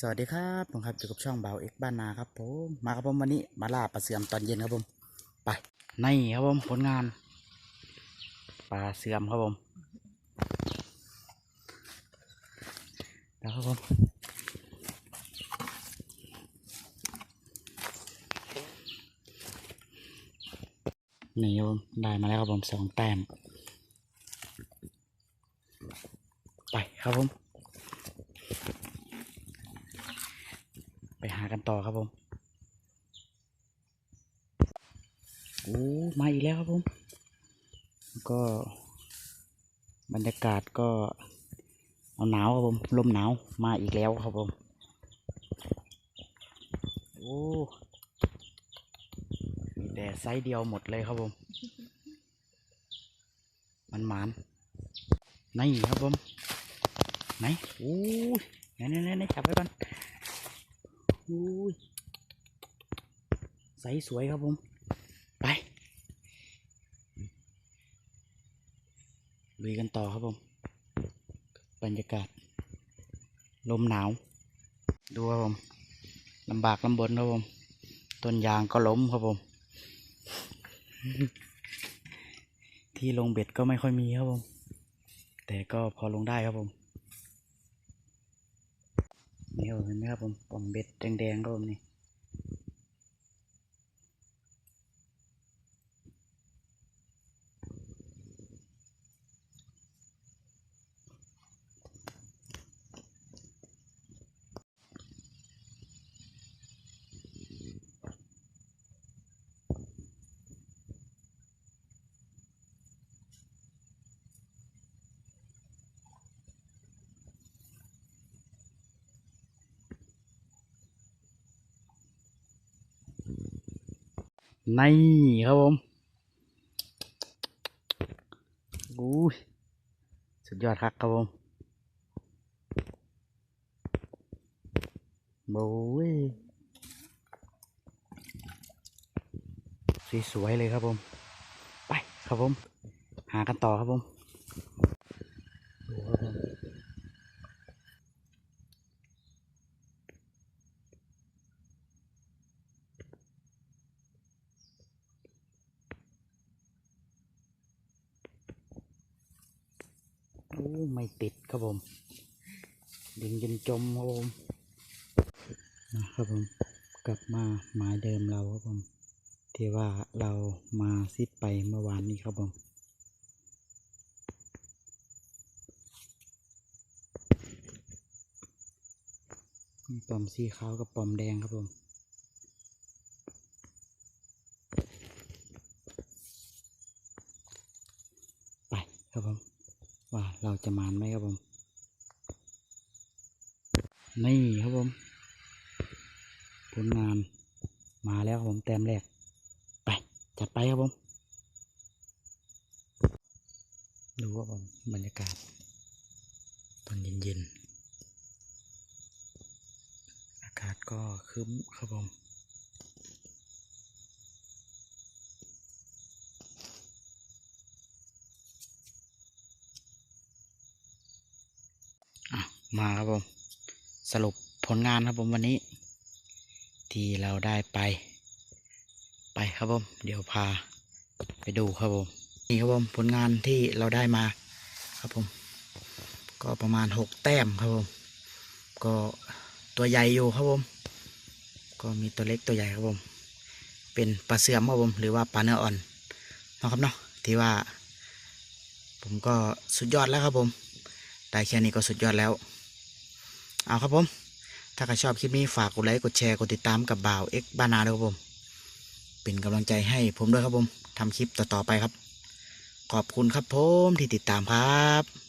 สวัสดีครับผมครับอยู่กับช่องเบาเอ็กบ้านนาครับผมมาครับผมวันนี้มาล่าปลาเสื่อมตอนเย็นครับผมไปนี่ครับผมผลงานปลาเสื่อมครับผมแล้วครับผมนี่ครับผมได้มาแล้วครับผมสองแต้มไปครับผม ไปหา กันต่อครับผมโอ้มาอีกแล้วครับผม ก็บรรยากาศก็เอาหนาวครับผม ลมหนาวมาอีกแล้วครับผม โอ้มีแต่ไซส์เดียวหมดเลยครับผม มันหมานนี่ครับผม ไหนโอ้ยไหนไหนไหนไหนจับไว้ก่อน อุ้ยใสสวยครับผม ไปลุยกันต่อครับผม บรรยากาศ ลมหนาว ดูครับผมลำบากลำบนครับผม ต้นยางก็ล้มครับผม ที่ลงเบ็ดก็ไม่ค่อยมีครับผม แต่ก็พอลงได้ครับผม นี่ครับเห็นไหมครับผมป่อมเบ็ดแดงๆครับผมนี่ นี่ครับผมอุ้ยสุดยอดครับครับผมโอ้ยสวยๆเลยครับผม ไปครับผม หากันต่อครับผมดูครับผม โอ้ไม่ติดครับผมดึงจนจมครับผมนะครับผมกลับมาหมายเดิมเราครับผมที่ว่าเรามาซิดไปเมื่อวานนี้ครับผมปอมสีขาวกับปอมแดงครับผมไปครับผม ว่าเราจะมานไหมครับผม นี่ครับผม ผลงานมาแล้วครับผมแต้มแรก ไป จัดไปครับผม ดูว่าผมบรรยากาศ ตอนเย็นๆ อากาศก็ครึ้มครับผม มาครับผมสรุปผลงานครับผมวันนี้ ที่เราได้ไป ไปครับผม เดี๋ยวพาไปดูครับผมนี่ครับผมผลงานที่เราได้มาครับผม ก็ประมาณหกแต้มครับผม ก็ตัวใหญ่อยู่ครับผม ก็มีตัวเล็กตัวใหญ่ครับผม เป็นปลาเสื่อมครับผมหรือว่าปลาเนื้ออ่อนเนาะครับเนาะที่ว่า ผมก็สุดยอดแล้วครับผม ได้แค่นี้ก็สุดยอดแล้ว เอาครับผม ถ้าใครชอบคลิปนี้ฝากกดไลค์กดแชร์กดติดตามกับบ่าวเอ็กบ้านนาด้วยครับผม เป็นกำลังใจให้ผมด้วยครับผมทำคลิปต่อๆไปครับ ขอบคุณครับผมที่ติดตามครับ